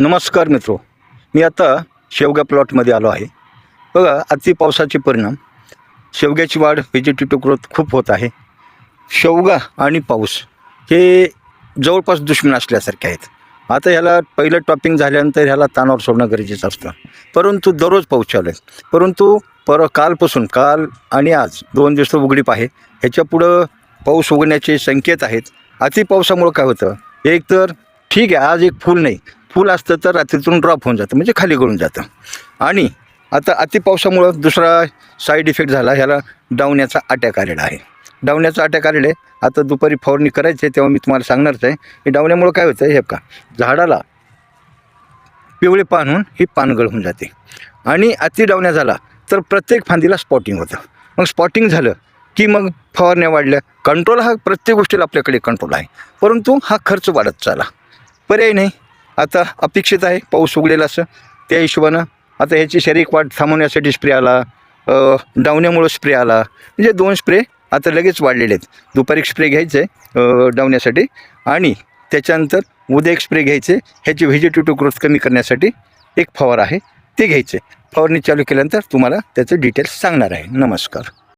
नमस्कार मित्रो. मी आता शेवगा प्लॉटमध्ये आलो आहे. बघा अति पावसाचे परिणाम. शेवग्याची वाढ व्हेजिटेटिव्ह ग्रोथ खूप होत आहे. शेवगा आणि पाऊस हे जवळपास दुश्मन असल्यासारखे आहेत. आता ह्याला पहिलं टॉपिंग झाल्यानंतर ह्याला तानावर सोडणं गरजेचं असतं. परंतु दररोज पाऊस चालू आहे. परंतु पर कालपासून काल आणि आज दोन दिवस उघडीप आहे. ह्याच्यापुढं पाऊस उघडण्याचे संकेत आहेत. अति पावसामुळं काय होतं? एक तर ठीक आहे आज एक फूल नाही. फूल असतं तर रात्रीतून ड्रॉप होऊन जातं म्हणजे खाली गळून जातं. आणि आता अति पावसामुळं दुसरा साईड इफेक्ट झाला ह्याला डावण्याचा अटॅक आलेला आहे. डावण्याचा अटॅक आलेला आहे आता दुपारी फवारणी करायची आहे तेव्हा मी तुम्हाला सांगणारच आहे. हे डावण्यामुळं काय होतं हे का झाडाला पिवळे पान होऊन ही पानगळ होऊन जाते. आणि अति डावण्या झाला तर प्रत्येक फांदीला स्पॉटिंग होतं. मग स्पॉटिंग झालं की मग फवारण्या वाढल्या. कंट्रोल हा प्रत्येक गोष्टीला आपल्याकडे कंट्रोल आहे. परंतु हा खर्च वाढत चालला. पर्याय नाही. आता अपेक्षित आहे पाऊस उघडेल असं. त्या हिशोबानं आता ह्याची शारीरिक वाढ थांबवण्यासाठी स्प्रे आला डावण्यामुळं स्प्रे आला. म्हणजे दोन स्प्रे आता लगेच वाढलेले आहेत. दुपारी एक स्प्रे घ्यायचे डावण्यासाठी आणि त्याच्यानंतर उद्या एक स्प्रे घ्यायचे ह्याची व्हेजिटेटिव्ह ग्रोथ कमी करण्यासाठी एक फवार आहे ते घ्यायचे फवारणी चालू केल्यानंतर तुम्हाला त्याचं डिटेल्स सांगणार आहे. नमस्कार.